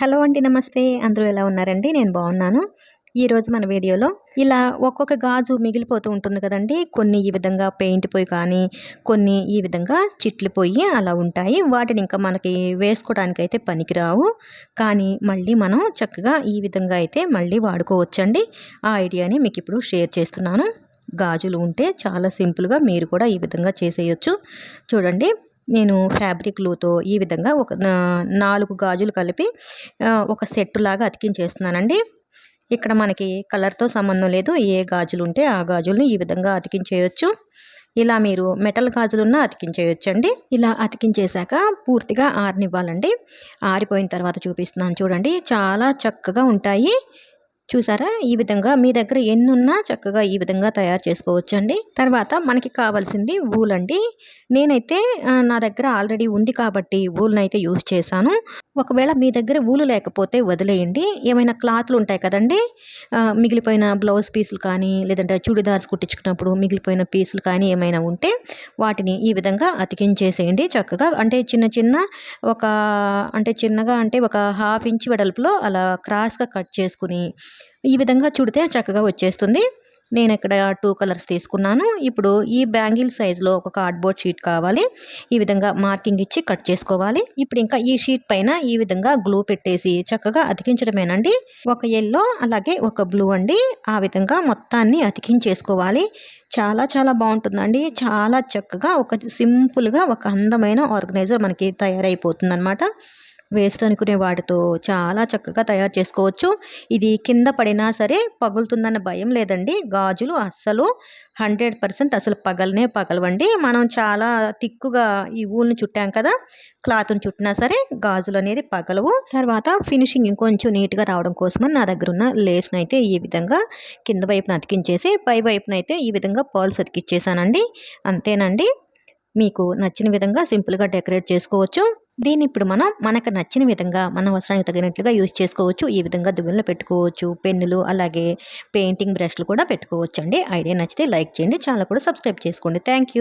Hello అండి నమస్తే. అందరూ ఎలా ఉన్నారండి? నేను బాగున్నాను. ఈరోజు మన వీడియోలో ఇలా ఒక్కొక్క గాజు మిగిలిపోతూ ఉంటుంది కదండి. కొన్ని ఈ విధంగా పెయింట్ పోయి కానీ కొన్ని ఈ విధంగా చిట్లు పోయి అలా ఉంటాయి. వాటిని ఇంకా మనకి వేసుకోవడానికి అయితే పనికిరావు. కానీ మళ్ళీ మనం చక్కగా ఈ విధంగా అయితే మళ్ళీ వాడుకోవచ్చండి. ఆ ఐడియాని మీకు ఇప్పుడు షేర్ చేస్తున్నాను. గాజులు ఉంటే చాలా సింపుల్గా మీరు కూడా ఈ విధంగా చేసేయచ్చు. చూడండి. నేను ఫ్యాబ్రిక్ లూతో ఈ విధంగా ఒక నాలుగు గాజులు కలిపి ఒక సెట్ లాగా అతికించేస్తున్నానండి. ఇక్కడ మనకి కలర్తో సంబంధం లేదు. ఏ గాజులు ఉంటే ఆ గాజుల్ని ఈ విధంగా అతికించేయచ్చు. ఇలా మీరు మెటల్ గాజులున్న అతికించేయొచ్చండి. ఇలా అతికించేశాక పూర్తిగా ఆరినివ్వాలండి. ఆరిపోయిన తర్వాత చూపిస్తున్నాను చూడండి. చాలా చక్కగా ఉంటాయి. చూసారా? ఈ విధంగా మీ దగ్గర ఎన్ని ఉన్నా చక్కగా ఈ విధంగా తయారు చేసుకోవచ్చు అండి తర్వాత మనకి కావాల్సింది వూల్ అండి నేనైతే నా దగ్గర ఆల్రెడీ ఉంది కాబట్టి వూల్ని అయితే యూజ్ చేశాను. ఒకవేళ మీ దగ్గర ఊలు లేకపోతే వదిలేయండి. ఏమైనా క్లాత్లు ఉంటాయి కదండి? మిగిలిపోయిన బ్లౌజ్ పీసులు కానీ లేదంటే చుడిదార్స్ కుట్టించుకున్నప్పుడు మిగిలిపోయిన పీసులు కానీ ఏమైనా ఉంటే వాటిని ఈ విధంగా అతికించేసేయండి చక్కగా. అంటే చిన్న చిన్న ఒక అంటే చిన్నగా అంటే ఒక హాఫ్ ఇంచ్ వెడల్పులో అలా క్రాస్గా కట్ చేసుకుని ఈ విధంగా చుడితే చక్కగా వచ్చేస్తుంది. నేను ఇక్కడ టూ కలర్స్ తీసుకున్నాను. ఇప్పుడు ఈ బ్యాంగిల్ సైజులో ఒక కార్డ్బోర్డ్ షీట్ కావాలి. ఈ విధంగా మార్కింగ్ ఇచ్చి కట్ చేసుకోవాలి. ఇప్పుడు ఇంకా ఈ షీట్ పైన ఈ విధంగా గ్లూ పెట్టేసి చక్కగా అతికించడమేనండి. ఒక ఎల్లో అలాగే ఒక బ్లూ అండి. ఆ విధంగా మొత్తాన్ని అతికించేసుకోవాలి. చాలా చాలా బాగుంటుందండి. చాలా చక్కగా ఒక సింపుల్గా ఒక అందమైన ఆర్గనైజర్ మనకి తయారైపోతుంది అనమాట వేస్ట్ అనుకునే వాటితో చాలా చక్కగా తయారు చేసుకోవచ్చు. ఇది కింద పడినా సరే పగులుతుందన్న భయం లేదండి. గాజులు అస్సలు హండ్రెడ్ పర్సెంట్ అసలు పగలనే పగలవండి. మనం చాలా తిక్కుగా ఈ ఊల్ని చుట్టాం కదా క్లాత్ని చుట్టినా సరే గాజులు అనేది పగలవు. తర్వాత ఫినిషింగ్ ఇంకొంచెం నీట్గా రావడం కోసమని నా దగ్గర ఉన్న లేస్ని అయితే ఈ విధంగా కింద వైపున అతికించేసి పై వైపున అయితే ఈ విధంగా పర్ల్స్ అతికిచ్చేసానండి. అంతేనండి. మీకు నచ్చిన విధంగా సింపుల్గా డెకరేట్ చేసుకోవచ్చు. దీన్ని ఇప్పుడు మనం మనకు నచ్చిన విధంగా మన అవసరానికి తగినట్లుగా యూజ్ చేసుకోవచ్చు. ఈ విధంగా దువ్వెనలు పెట్టుకోవచ్చు పెన్నులు అలాగే పెయింటింగ్ బ్రష్లు కూడా పెట్టుకోవచ్చు అండి ఐడియా నచ్చితే లైక్ చేయండి. ఛానల్ కూడా సబ్స్క్రైబ్ చేసుకోండి. థ్యాంక్